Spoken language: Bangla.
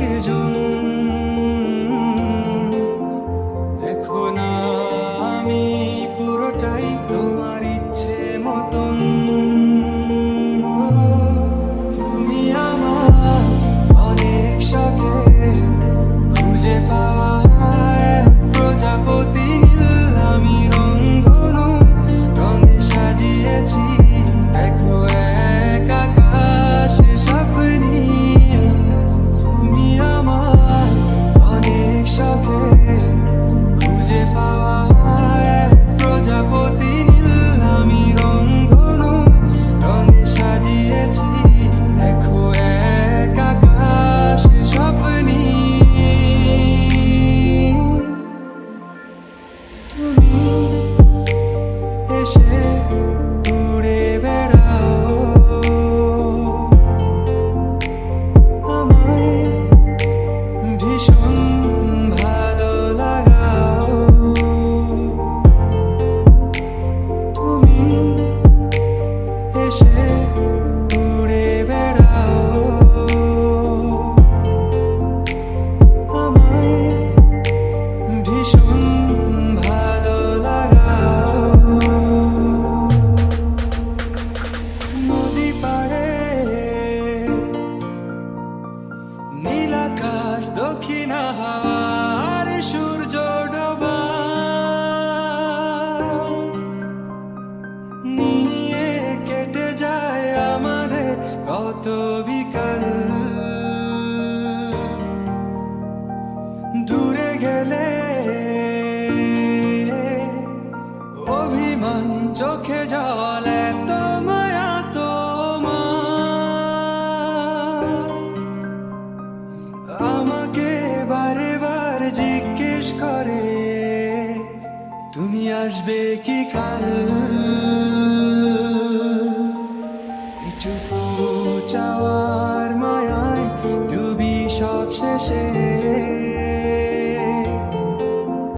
you তুমি এসে ঘুরে বেড়াও। আমায় ভীষণ নীলাকাশ দক্ষিণ হাওয়ার সূর্য ডোবা নিয়ে কেটে যায় আমাদের কত বিকাল। দূরে গেলে অভিমান চোখে জল। জিজ্ঞেস করে তুমি আসবে কি কাল?